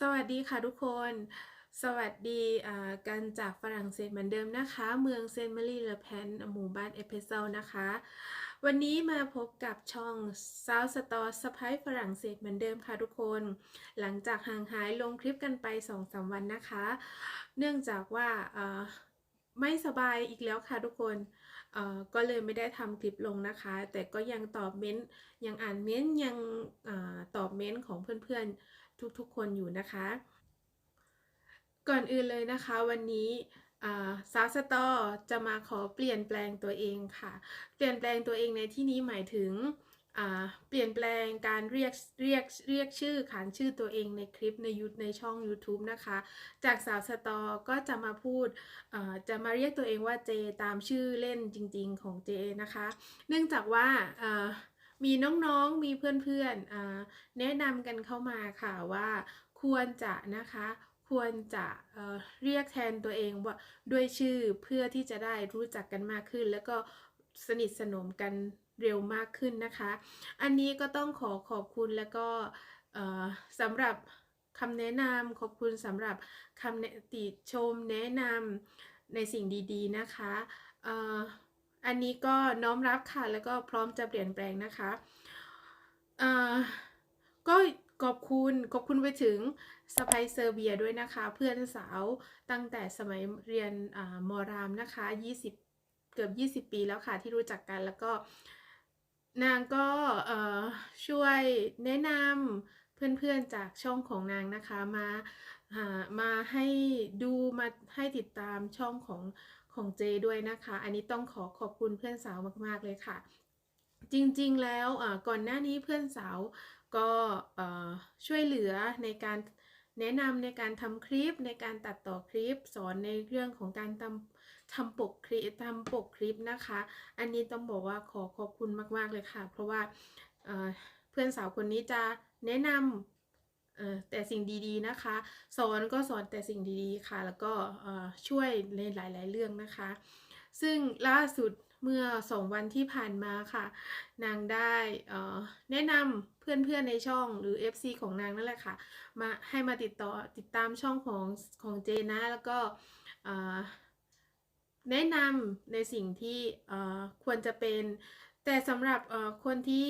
สวัสดีค่ะทุกคน สวัสดีกันจากฝรั่งเศสเหมือนเดิมนะคะ เมืองเซนต์มารีเลแพนหมู่บ้านเอเพเซลนะคะ วันนี้มาพบกับช่องซาวสตอร์สไปฝรั่งเศสเหมือนเดิมค่ะทุกคน หลังจากห่างหายลงคลิปกันไป2-3วันนะคะ เนื่องจากว่าไม่สบายอีกแล้วค่ะทุกคนก็เลยไม่ได้ทำคลิปลงนะคะ แต่ก็ยังตอบเม้นต์ยังอ่านเม้นต์ยังอตอบเม้นต์ของเพื่อนๆ ทุกๆ คนอยู่นะคะ ก่อนอื่นเลยนะคะ วันนี้ซาวสตอจะมาขอเปลี่ยนแปลงตัวเองค่ะ เปลี่ยนแปลงตัวเองในที่นี้หมายถึงเปลี่ยนแปลงการเรียกเรียกเรียกชื่อขานชื่อตัวเองในคลิปในยูในช่อง YouTube นะคะ จากสาวสตอก็จะมาพูดจะมาเรียกตัวเองว่าเจตามชื่อเล่นจริงๆของเจนะคะ เนื่องจากว่าอ่า มีน้องๆมีเพื่อนๆแนะนำกันเข้ามาค่ะว่าควรจะนะคะควรจะเเรียกแทนตัวเองว่าด้วยชื่อเพื่อที่จะได้รู้จักกันมากขึ้น แล้วก็สนิทสนมกันเร็วมากขึ้นนะคะ อันนี้ก็ต้องขอขอบคุณแล้วก็สำหรับคำแนะนำขอบคุณสำหรับคำติชมแนะนำในสิ่งดี ๆ นะคะ อันนี้ก็น้อมรับค่ะ แล้วก็พร้อมจะเปลี่ยนแปลงนะคะเอ่อก็ขอบคุณขอบคุณไปถึงสไปเซอร์เบียด้วยนะคะ เพื่อนสาวตั้งแต่สมัยเรียนอมอรามนะคะ 20 เกือบ 20 ปีแล้วค่ะที่รู้จักกันแล้วก็นางก็เอ่อช่วยแนะนำเพื่อนๆจากช่องของนางนะคะมาหามาให้ดูมาให้ติดตามช่องของ ของเจด้วยนะคะ อันนี้ต้องขอขอบคุณเพื่อนสาวมากๆเลยค่ะ จริงๆแล้วก่อนหน้านี้เพื่อนสาวก็ช่วยเหลือในการแนะนำในการทำคลิปในการตัดต่อคลิป สอนในเรื่องของการทำทำปกคลิปทำปกคลิปนะคะ อันนี้ต้องบอกว่าขอขอบคุณมากๆเลยค่ะ เพราะว่าเอ่อเพื่อนสาวคนนี้จะแนะนำ เออแต่สิ่งดีๆนะคะ สอนก็สอนแต่สิ่งดีๆค่ะ แล้วก็ช่วยในหลาย ๆ เรื่องนะคะ ซึ่งล่าสุดเมื่อสองวันที่ผ่านมาค่ะ นางได้แนะนำเพื่อนๆในช่องหรือ FC ของนางนั่นแหละค่ะมาให้มาติดต่อติดตามช่องของของเจนะ แล้วก็แนะนำในสิ่งที่ควรจะเป็น แต่สำหรับคนที่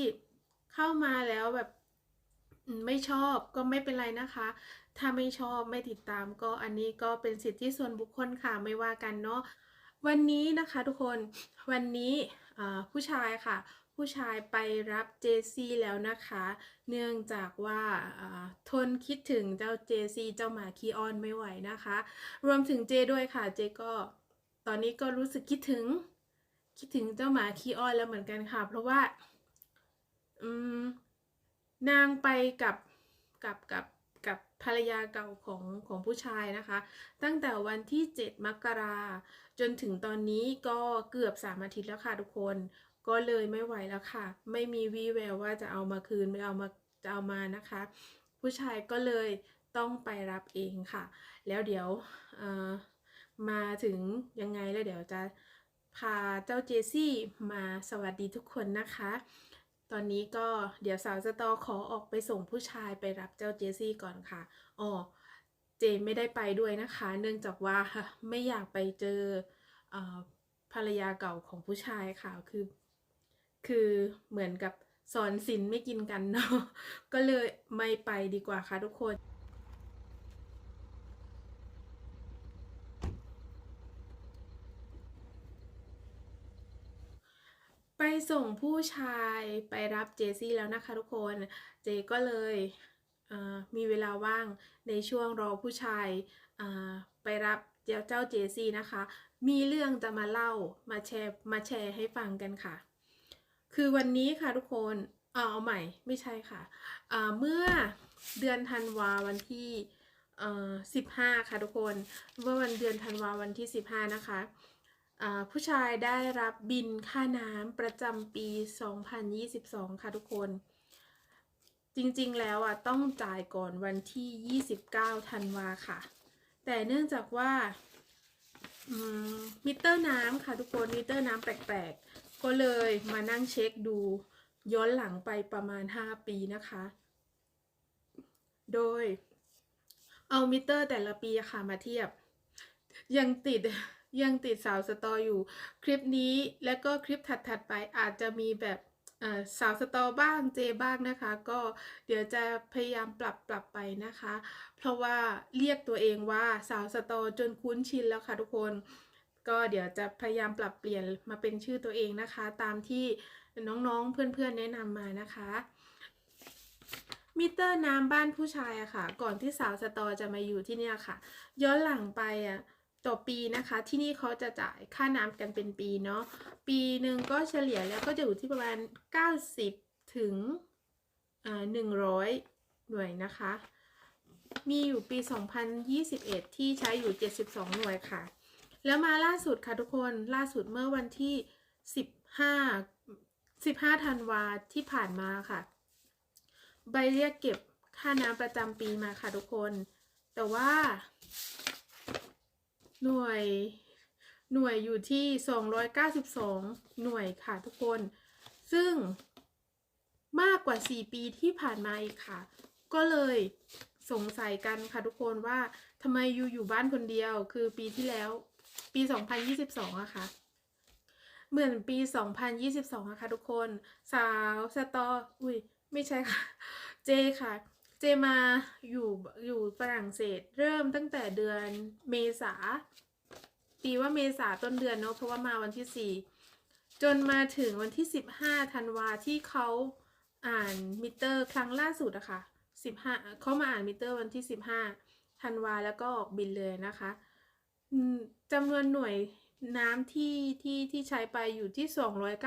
เข้ามาแล้วแบบ ไม่ชอบก็ไม่เป็นไรนะคะ ถ้าไม่ชอบไม่ติดตามก็อันนี้ก็เป็นสิทธิส่วนบุคคลค่ะไม่ว่ากันเนาะวันนี้นะคะทุกคนวันนี้ผู้ชายค่ะ ผู้ชายไปรับเจซี่แล้วนะคะ เนื่องจากว่าอ่าทนคิดถึงเจ้าเจซี่เจ้าหมาคีออนไม่ไหวนะคะ รวมถึงเจด้วยค่ะเจก็ตอนนี้ก็รู้สึกคิดถึงคิดถึงเจ้าหมาคีออนแล้วเหมือนกันค่ะ เพราะว่า อืม นางไปกับกับกับกับภรรยาเก่าของของผู้ชายนะคะ ตั้งแต่วันที่ 7 มกราจนถึงตอนนี้ก็เกือบสามอาทิตย์แล้วค่ะทุกคน ก็เลยไม่ไหวแล้วค่ะ ไม่มีวี่แววว่าจะเอามาคืนไม่เอามาจะเอามานะคะ ผู้ชายก็เลยต้องไปรับเองค่ะ แล้วเดี๋ยวเอ่อมาถึงยังไงแล้วเดี๋ยวจะพาเจ้าเจซี่มาสวัสดีทุกคนนะคะ ตอนนี้ก็เดี๋ยวสาวสตอขอออกไปส่งผู้ชายไปรับเจ้าเจสซี่ก่อนค่ะอ๋อเจนไม่ได้ไปด้วยนะคะ เนื่องจากว่าไม่อยากไปเจอเออภรรยาเก่าของผู้ชายค่ะคือ คือเหมือนกับสอนสินไม่กินกันเนาะก็เลยไม่ไปดีกว่าค่ะทุกคน ส่งผู้ชายไปรับเจซี่แล้วนะคะทุกคน เจก็เลยเมีเวลาว่างในช่วงรอผู้ชายาไปรับเจ้าเจ้าเจซี่นะคะ มีเรื่องจะมาเล่ามาแชร์มาแชร์ให้ฟังกันค่ะ คือวันนี้ค่ะทุกคนเอาเอาใหม่ไม่ใช่ค่ะเมื่อเดือนธันวาวันที่เอ่อสิบห้าค่ะทุกคน เมื่อวันเดือนธันวาวันที่สิบห้านะคะ ผู้ชายได้รับบินค่าน้ำประจำปี 2022 ค่ะทุกคน จริงๆแล้วอะต้องจ่ายก่อนวันที่ 29 ธันวาค่ะ แต่เนื่องจากว่ามิเตอร์น้ำค่ะทุกคนมิเตอร์น้ำแปลกๆ ก็เลยมานั่งเช็คดูย้อนหลังไปประมาณ 5 ปีนะคะ โดยเอามิเตอร์แต่ละปีค่ะมาเทียบ ยังติด ยังติดสาวสตออยู่ คลิปนี้และก็คลิปถัดๆไปอาจจะมีแบบสาวสตอบ้างเจบ้างนะคะ ก็เดี๋ยวจะพยายามปรับปรับไปนะคะ เพราะว่าเรียกตัวเองว่าสาวสตอจนคุ้นชินแล้วค่ะทุกคน ก็เดี๋ยวจะพยายามปรับเปลี่ยนมาเป็นชื่อตัวเองนะคะ ตามที่น้องๆเพื่อนๆแนะนำมานะคะมิเตอร์น้ำบ้านผู้ชายอะค่ะ ก่อนที่สาวสตอจะมาอยู่ที่เนี่ยค่ะ ย้อนหลังไปอะ ต่อปีนะคะ ที่นี่เขาจะจ่ายค่าน้ำกันเป็นปีเนาะปีหนึ่งก็เฉลี่ยแล้วก็จะอยู่ที่ประมาณ 90 ถึงอ่า100หน่วยนะคะ มีอยู่ปี 2021 ที่ใช้อยู่ 72 หน่วยค่ะ แล้วมาล่าสุดค่ะทุกคนล่าสุดเมื่อวันที่ 15 15ธันวาที่ผ่านมาค่ะ ใบเรียกเก็บค่าน้ำประจำปีมาค่ะทุกคน แต่ว่า หน่วยหน่วยอยู่ที่ 292 หน่วยค่ะทุกคน ซึ่งมากกว่า 4 ปีที่ผ่านมาอีกค่ะ ก็เลยสงสัยกันค่ะทุกคนว่าทำไมอยู่อยู่บ้านคนเดียว คือปีที่แล้วปี 2022อะค่ะเหมือนปี 2022อะค่ะทุกคน สาวสตอ อุ้ย ไม่ใช่ค่ะ เจค่ะ เจมาอยู่อยู่ฝรั่งเศส เริ่มตั้งแต่เดือนเมษาปีว่าเมษาต้นเดือนเนาะเพราะว่ามาวันที่4จนมาถึงวันที่15ธันวาที่เขาอ่านมิเตอร์ครั้งล่าสุดอะค่ะ15เขามาอ่านมิเตอร์วันที่15ธันวาแล้วก็ออกบินเลยนะคะจำนวนหน่วย น้ำที่ที่ที่ใช้ไปอยู่ที่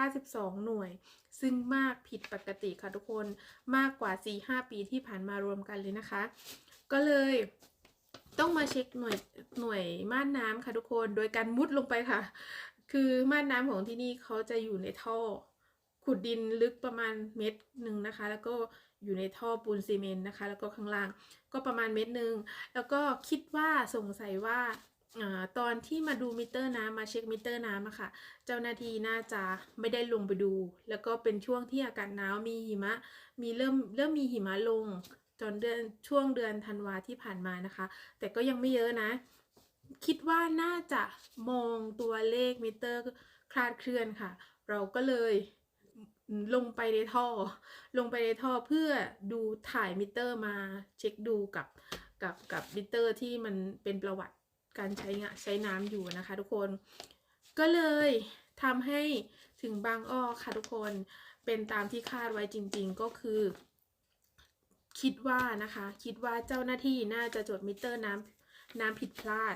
292 หน่วย ซึ่งมากผิดปกติค่ะทุกคนมากกว่า 4-5 ปีที่ผ่านมารวมกันเลยนะคะ ก็เลยต้องมาเช็คหน่วยหน่วยม่านน้ำค่ะทุกคนโดยการมุดลงไปค่ะ คือม่านน้ำของที่นี่เขาจะอยู่ในท่อ ขุดดินลึกประมาณเมตรหนึ่งนะคะ แล้วก็อยู่ในท่อปูนซีเมนต์นะคะ แล้วก็ข้างล่างก็ประมาณเมตรหนึ่งแล้วก็คิดว่าสงสัยว่าอา ตอนที่มาดูมิเตอร์น้ำมาเช็คมิเตอร์น้ำอะค่ะ เจ้าหน้าที่น่าจะไม่ได้ลงไปดู แล้วก็เป็นช่วงที่อากาศหนาวมีหิมะ มีเริ่มเริ่มมีหิมะลงตอนเดือนช่วงเดือนธันวาที่ผ่านมานะคะ แต่ก็ยังไม่เยอะนะ คิดว่าน่าจะมองตัวเลขมิเตอร์คลาดเคลื่อนค่ะ เราก็เลยลงไปในท่อ ลงไปในท่อเพื่อดูถ่ายมิเตอร์มาเช็คดูกับกับกับมิเตอร์ที่มันเป็นประวัติ การใช้งาใช้น้ำอยู่นะคะ ทุกคนก็เลยทำให้ถึงบางอ้อค่ะทุกคนเป็นตามที่คาดไว้จริง ๆ ก็คือ คิดว่านะคะ คิดว่าเจ้าหน้าที่น่าจะจดมิเตอร์น้ำน้ำผิดพลาด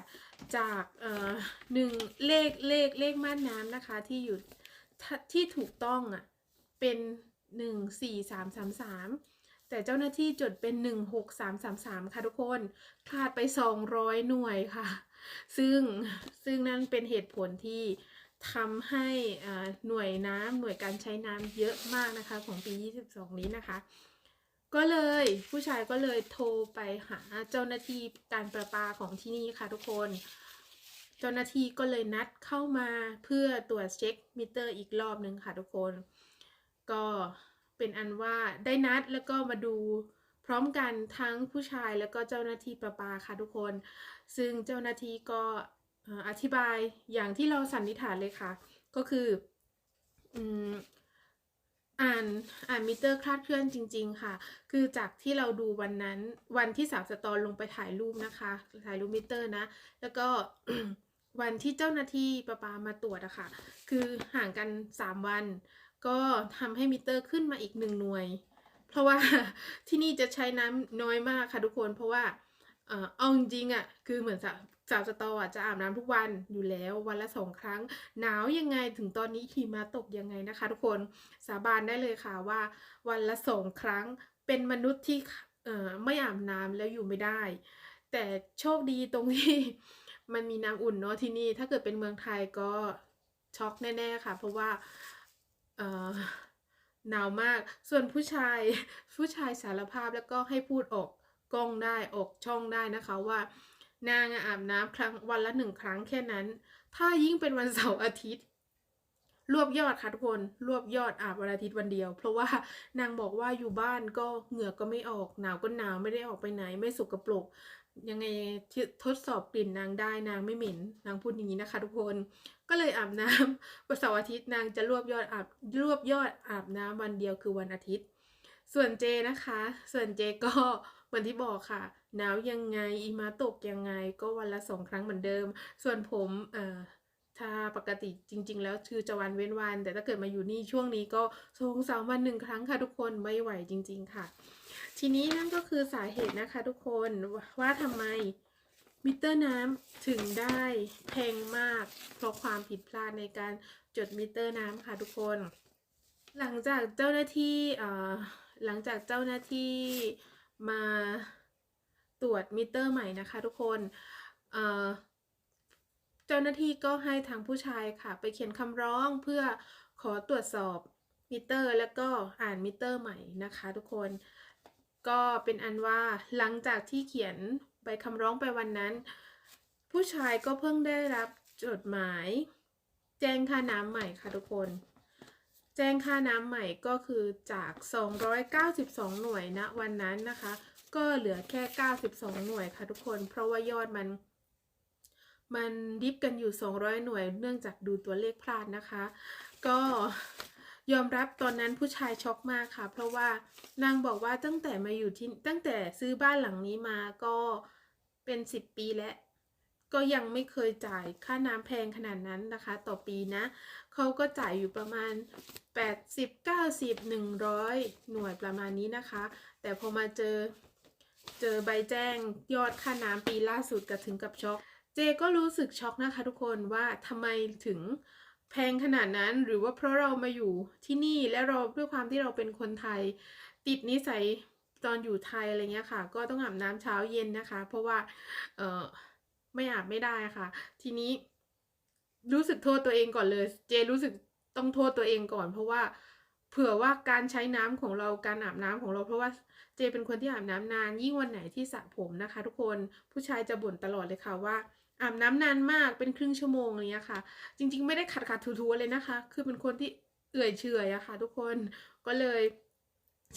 จากเอ่อหนึ่งเลขเลขเลขม่านน้ำนะคะ ที่อยู่ที่ถูกต้องอะเป็นหนึ่งสี่สามสามสามแต่เจ้าหน้าที่จดเป็นหนึ่งหกสามสามสามค่ะทุกคนพลาดไปสองร้อยหน่วยค่ะ ซึ่งซึ่งนั่นเป็นเหตุผลที่ทำให้อ่าหน่วยน้ำหน่วยการใช้น้ำเยอะมากนะคะ ของปี 22 นี้นะคะ ก็เลยผู้ชายก็เลยโทรไปหาเจ้าหน้าที่การประปาของที่นี่ค่ะทุกคน เจ้าหน้าที่ก็เลยนัดเข้ามาเพื่อตรวจเช็คมิเตอร์อีกรอบหนึ่งค่ะทุกคน ก็เป็นอันว่าได้นัดแล้วก็มาดู พร้อมกันทั้งผู้ชายแล้วก็เจ้าหน้าที่ประปาค่ะทุกคน ซึ่งเจ้าหน้าที่ก็อธิบายอย่างที่เราสันนิษฐานเลยค่ะ ก็คืออ่านอ่านมิเตอร์คลาดเคลื่อนจริง ๆ ค่ะ คือจากที่เราดูวันนั้นวันที่สาวสตอลงไปถ่ายรูปนะคะ ถ่ายรูปมิเตอร์นะ แล้วก็วันที่เจ้าหน้าที่ประปามาตรวจอะค่ะ คือห่างกัน 3 วัน ก็ทำให้มิเตอร์ขึ้นมาอีกหนึ่งหน่วย เพราะว่าที่นี่จะใช้น้ำน้อยมากค่ะทุกคน เพราะว่าเอาจริงอะคือเหมือนสาวสาวสตออะจะอาบน้ำทุกวันอยู่แล้ววันละสองครั้ง หนาวยังไงถึงตอนนี้หิมะตกยังไงนะคะ ทุกคนสาบานได้เลยค่ะว่า วันละสองครั้งเป็นมนุษย์ที่ไม่อาบน้ำแล้วอยู่ไม่ได้ แต่โชคดีตรงที่มันมีน้ำอุ่นเนาะที่นี่ถ้าเกิดเป็นเมืองไทยก็ช็อกแน่ๆค่ะ เพราะว่าเอ่อ หนาวมาก ส่วนผู้ชายผู้ชายสารภาพแล้วก็ให้พูดออกกล้องได้ออกช่องได้นะคะว่านางอาบน้ำครั้งวันละหนึ่งครั้งแค่นั้น ถ้ายิ่งเป็นวันเสาร์อาทิตย์ รวบยอดค่ะทุกคน รวบยอดอาบวันอาทิตย์วันเดียว เพราะว่านางบอกว่าอยู่บ้านก็เหงื่อก็ไม่ออก หนาวก็หนาวไม่ได้ออกไปไหนไม่สกปรก ยังไงททดสอบกลิ่นนางได้นางไม่เหม็นนางพูดอย่างนี้นะคะ ทุกคนก็เลยอาบน้ำวันเสาร์อาทิตย์นางจะรวบยอดอาบรวบยอดอาบน้ำวันเดียวคือวันอาทิตย์ ส่วนเจนะคะ ส่วนเจก็เหมือนที่บอกค่ะหนาวยังไงอีมาตกยังไงก็วันละสองครั้งเหมือนเดิม ส่วนผมเอ่อถ้าปกติจริง ๆ แล้วคือจะวันเว้นวัน แต่ถ้าเกิดมาอยู่นี่ช่วงนี้ก็สองสามวันหนึ่งครั้งค่ะทุกคนไม่ไหวจริง ๆ ค่ะ ทีนี้นั่นก็คือสาเหตุนะคะทุกคนว่าทำไมมิเตอร์น้ำถึงได้แพงมาก เพราะความผิดพลาดในการจดมิเตอร์น้ำค่ะทุกคน หลังจากเจ้าหน้าที่เอ่อหลังจากเจ้าหน้าที่มาตรวจมิเตอร์ใหม่นะคะทุกคนเอ่อเจ้าหน้าที่ก็ให้ทางผู้ชายค่ะ ไปเขียนคำร้องเพื่อขอตรวจสอบมิเตอร์ แล้วก็อ่านมิเตอร์ใหม่นะคะทุกคน ก็เป็นอันว่าหลังจากที่เขียนใบคำร้องไปวันนั้น ผู้ชายก็เพิ่งได้รับจดหมาย แจ้งค่าน้ำใหม่ค่ะทุกคน แจ้งค่าน้ำใหม่ก็คือจาก 292 หน่วยณวันนั้นนะคะ ก็เหลือแค่ 92 หน่วยค่ะทุกคน เพราะว่ายอดมัน มันดิฟกันอยู่ 200 หน่วย เนื่องจากดูตัวเลขพลาดนะคะ ก็ ยอมรับตอนนั้นผู้ชายช็อกมากค่ะ เพราะว่านางบอกว่าตั้งแต่มาอยู่ที่ตั้งแต่ซื้อบ้านหลังนี้มาก็เป็น10ปีแล้ว ก็ยังไม่เคยจ่ายค่าน้ำแพงขนาดนั้นนะคะ ต่อปีนะเขาก็จ่ายอยู่ประมาณ 80 90 100 หน่วยประมาณนี้นะคะ แต่พอมาเจอเจอใบแจ้งยอดค่าน้ำปีล่าสุดก็ถึงกับช็อก เจก็รู้สึกช็อกนะคะทุกคนว่าทำไมถึง แพงขนาดนั้นหรือว่าเพราะเรามาอยู่ที่นี่และเราด้วยความที่เราเป็นคนไทย ติดนิสัยตอนอยู่ไทยอะไรเงี้ยค่ะ ก็ต้องอาบน้ำเช้าเย็นนะคะ เพราะว่าเออไม่อาบไม่ได้ค่ะ ทีนี้รู้สึกโทษตัวเองก่อนเลย เจรู้สึกต้องโทษตัวเองก่อน เพราะว่าเผื่อว่าการใช้น้ำของเราการอาบน้ำของเราเพราะว่าเจเป็นคนที่อาบน้ำนานยิ่งวันไหนที่สระผมนะคะ ทุกคนผู้ชายจะบ่นตลอดเลยค่ะว่า อาบน้ำนานมากเป็นครึ่งชั่วโมงอะไรเงี้ยค่ะ จริง ๆ ไม่ได้ขัดขัดทูๆเลยนะคะ คือเป็นคนที่เอื่อยเฉอยอะค่ะ ทุกคนก็เลย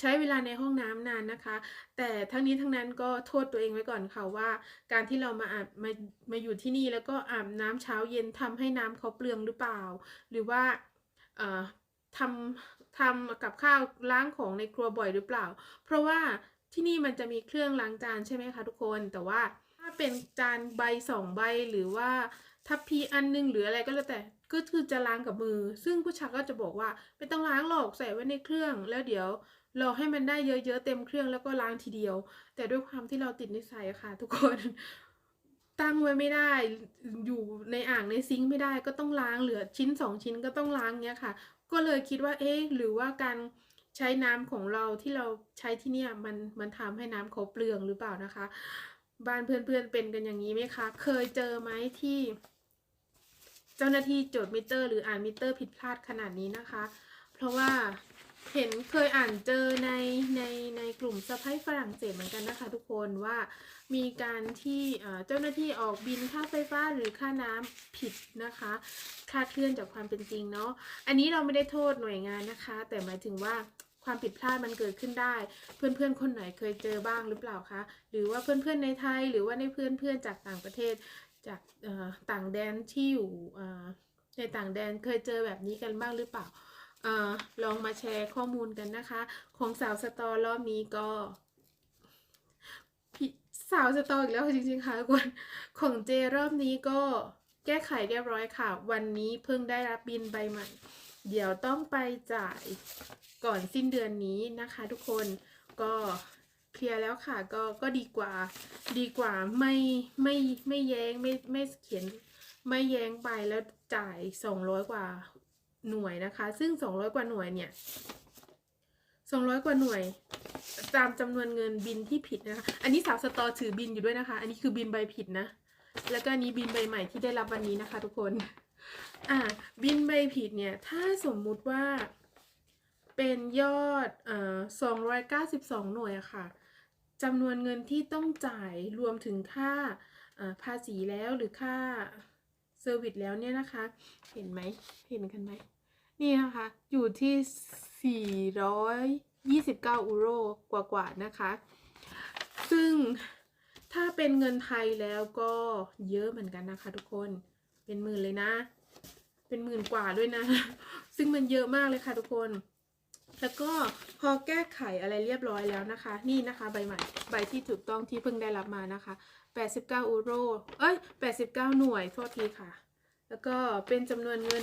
ใช้เวลาในห้องน้ำนานนะคะ แต่ทั้งนี้ทั้งนั้นก็โทษตัวเองไว้ก่อนค่ะว่า การที่เรามาอาบมามาอยู่ที่นี่แล้วก็อาบน้ำเช้าเย็นทำให้น้ำเขาเปลืองหรือเปล่า หรือว่าเอ่อทำทำกับข้าวล้างของในครัวบ่อยหรือเปล่า เพราะว่าที่นี่มันจะมีเครื่องล้างจานใช่ไหมคะทุกคนแต่ว่า เป็นจานใบสองใบหรือว่าทัพพีอันนึงหรืออะไรก็แล้วแต่ก็คือจะล้างกับมือ ซึ่งผู้ชายก็จะบอกว่าไม่ต้องล้างหรอกใส่ไว้ในเครื่อง แล้วเดี๋ยวรอให้มันได้เยอะๆเต็มเครื่องแล้วก็ล้างทีเดียว แต่ด้วยความที่เราติดนิสัยค่ะ ทุกคนตั้งไว้ไม่ได้ อยู่ในอ่างในซิงค์ไม่ได้ก็ต้องล้างเหลือชิ้นสองชิ้นก็ต้องล้างเงี้ยค่ะ ก็เลยคิดว่าเอ๊ะหรือว่าการใช้น้ำของเราที่เราใช้ที่เนี่ยมันมันทำให้น้ำเขาเปลืองหรือเปล่านะคะ บ้านเพื่อนๆเป็นกันอย่างนี้ไหมคะ เคยเจอไหมที่ เจ้าหน้าที่จดมิเตอร์ หรืออ่านมิเตอร์ผิดพลาดขนาดนี้นะคะ เพราะว่าเห็นเคยอ่านเจอในในในกลุ่มสะพ้ายฝรั่งเศสเหมือนกันนะคะทุกคนว่ามีการที่เจ้าหน้าที่ออกบินค่าไฟฟ้าหรือค่าน้ำผิดนะคะคาดเคลื่อนจากความเป็นจริงเนาะอันนี้เราไม่ได้โทษหน่วยงานนะคะ แต่หมายถึงว่า ความผิดพลาดมันเกิดขึ้นได้ เพื่อนๆ คนไหนเคยเจอบ้างหรือเปล่าคะหรือว่าเพื่อนๆในไทย หรือว่าในเพื่อนๆจากต่างประเทศจากต่างแดนที่อยู่ในต่างแดนเคยเจอแบบนี้กันบ้างหรือเปล่าอลองมาแชร์ข้อมูลกันนะคะ ของสาวสตอรอบนี้ก็สาวสตออีกแล้วจริงๆค่ะทุกคนของเจรอบนี้ก็แก้ไขเรียบร้อยค่ะ วันนี้เพิ่งได้รับบินใบใหม่ เดี๋ยวต้องไปจ่ายก่อนสิ้นเดือนนี้นะคะ ทุกคนก็เคลียร์แล้วค่ะก็ก็ดีกว่าดีกว่าไม่ไม่ไม่แย้งไม่ไม่เขียนไม่แย้งไปแล้วจ่ายสองร้อยกว่าหน่วยนะคะ ซึ่งสองร้อยกว่าหน่วยเนี่ยสองร้อยกว่าหน่วย ตามจำนวนเงินบินที่ผิดนะคะ อันนี้สาวสตอถือบินอยู่ด้วยนะคะ อันนี้คือบินใบผิดนะ แล้วก็อันนี้บินใบใหม่ที่ได้รับวันนี้นะคะ ทุกคน อ่าบินใบผิดเนี่ย ถ้าสมมุติว่าเป็นยอดเอ่อสองร้อยเก้าสิบสองหน่วยอะค่ะจำนวนเงินที่ต้องจ่ายรวมถึงค่าอ่าภาษีแล้วหรือค่าเซอร์วิสแล้วเนี่ยนะคะ เห็นไหมเห็นกันไหมนี่นะคะ อยู่ที่ 429 อูโรกว่าๆนะคะ ซึ่งถ้าเป็นเงินไทยแล้วก็เยอะเหมือนกันนะคะทุกคนเป็นหมื่นเลยนะ เป็นหมื่นกว่าด้วยนะ ซึ่งมันเยอะมากเลยค่ะทุกคน แล้วก็พอแก้ไขอะไรเรียบร้อยแล้วนะคะ นี่นะคะใบใหม่ใบที่ถูกต้องที่เพิ่งได้รับมานะคะ 89อูโรเอ้ย 89 หน่วยโทษทีค่ะ แล้วก็เป็นจำนวนเงิน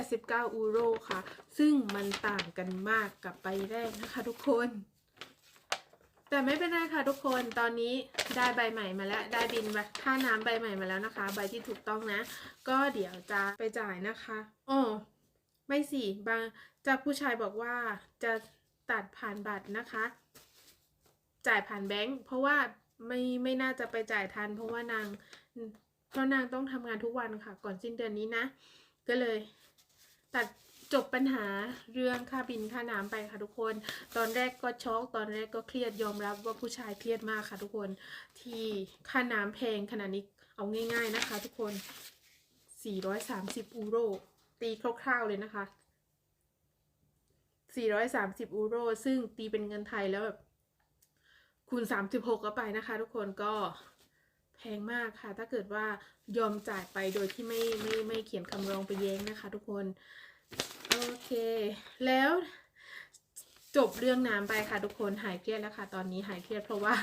189 อูโรค่ะ ซึ่งมันต่างกันมากกับใบแรกนะคะทุกคน แต่ไม่เป็นไรค่ะทุกคนตอนนี้ได้ใบใหม่มาแล้ว ได้บินใบค่าน้ำใบใหม่มาแล้วนะคะ ใบที่ถูกต้องนะ ก็เดี๋ยวจะไปจ่ายนะคะอ๋อไม่สิบางจะผู้ชายบอกว่าจะตัดผ่านบัตรนะคะ จ่ายผ่านแบงค์เพราะว่าไม่ไม่น่าจะไปจ่ายทัน เพราะว่านางเพราะนางต้องทำงานทุกวันค่ะ ก่อนสิ้นเดือนนี้นะ ก็เลยตัด จบปัญหาเรื่องค่าบินค่าน้ำไปค่ะทุกคน ตอนแรกก็ช็อกตอนแรกก็เครียดยอมรับว่าผู้ชายเครียดมากค่ะทุกคน ที่ค่าน้ำแพงขนาดนี้เอาง่าย ๆนะคะ ทุกคน 430อูโร ตีคร่าวๆเลยนะคะ 430อูโร ซึ่งตีเป็นเงินไทยแล้วแบบคูณ 36ก็ไปนะคะ ทุกคนก็แพงมากค่ะ ถ้าเกิดว่ายอมจ่ายไปโดยที่ไม่ไม่ไม่เขียนคำร้องไปแย้งนะคะ ทุกคน เค แล้วจบเรื่องน้ำไปค่ะทุกคนหายเครียดแล้วค่ะ ตอนนี้หายเครียดเพราะว่า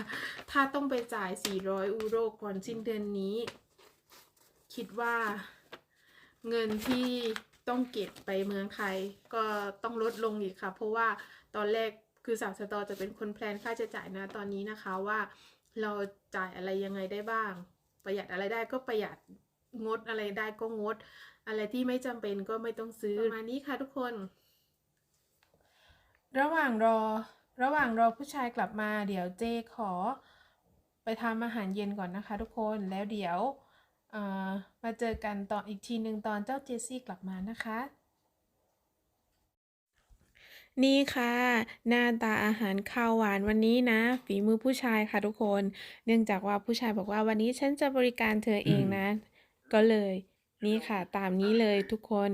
ถ้าต้องไปจ่าย 400อูโรก่อนสิ้นเดือนนี้ คิดว่าเงินที่ต้องเก็บไปเมืองไทยก็ต้องลดลงอีกค่ะ เพราะว่าตอนแรกคือสาวสตอจะเป็นคนแพลนค่าใช้จ่ายนะตอนนี้นะคะว่าเราจ่ายอะไรยังไงได้บ้าง ประหยัดอะไรได้ก็ประหยัดงดอะไรได้ก็งด อะไรที่ไม่จำเป็นก็ไม่ต้องซื้อประมาณนี้ค่ะทุกคน ระหว่างรอ ระหว่างรอผู้ชายกลับมา เดี๋ยวเจขอ ไปทำอาหารเย็นก่อนนะคะ ทุกคนแล้วเดี๋ยวเอ่อมาเจอกันตอนอีกทีหนึ่งตอนเจ้าเจสซี่กลับมานะคะ นี่ค่ะ หน้าตาอาหารข้าวหวานวันนี้นะ ฝีมือผู้ชายค่ะทุกคน เนื่องจากว่าผู้ชายบอกว่าวันนี้ฉันจะบริการเธอเองนะ ก็เลย นี่ค่ะ ตามนี้เลยทุกคน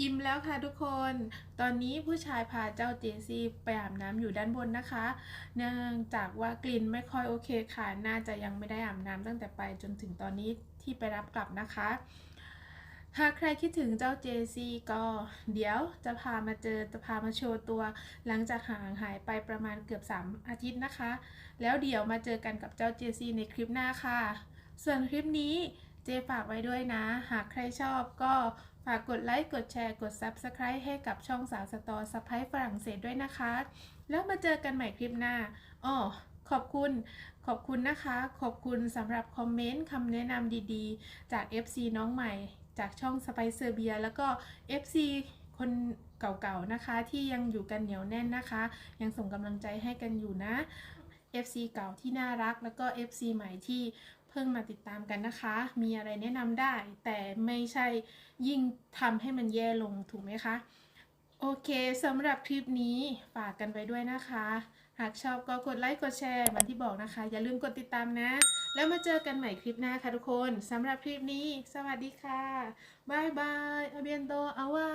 อิ่มแล้วค่ะทุกคน ตอนนี้ผู้ชายพาเจ้าเจซี่ไปอาบน้ำอยู่ด้านบนนะคะ เนื่องจากว่ากลิ่นไม่ค่อยโอเคค่ะ น่าจะยังไม่ได้อาบน้ำตั้งแต่ไปจนถึงตอนนี้ที่ไปรับกลับนะคะหากใครคิดถึงเจ้าเจซี่ก็เดี๋ยวจะพามาเจอจะพามาโชว์ตัว หลังจากห่างหายไปประมาณเกือบ 3 อาทิตย์นะคะ แล้วเดี๋ยวมาเจอกันกับเจ้าเจซี่ในคลิปหน้าค่ะ ส่วนคลิปนี้เจฝากไว้ด้วยนะ หากใครชอบก็ฝากกดไลค์ กดแชร์ กด Subscribe ให้กับช่องสาวสตอสไปฝรั่งเศสด้วยนะคะ แล้วมาเจอกันใหม่คลิปหน้าอ้อขอบคุณ ขอบคุณนะคะ ขอบคุณสำหรับคอมเมนต์คำแนะนำดีๆ จาก FC น้องใหม่ จากช่องสไปเซอร์เบียแล้วก็ FC คนเก่าๆนะคะ ที่ยังอยู่กันเหนียวแน่นนะคะ ยังส่งกำลังใจให้กันอยู่นะ FC เก่าที่น่ารักแล้วก็ FC ใหม่ที่ พิ่งมาติดตามกันนะคะ มีอะไรแนะนำได้ แต่ไม่ใช่ยิ่งทำให้มันแย่ลงถูกไหมคะ โอเคสำหรับคลิปนี้ฝากกันไปด้วยนะคะ หากชอบก็กดไลค์กดแชร์เหมือนที่บอกนะคะ อย่าลืมกดติดตามนะ แล้วมาเจอกันใหม่คลิปหน้าค่ะทุกคนสำหรับคลิปนี้ สวัสดีค่ะบายบายอเบียนโตอาวา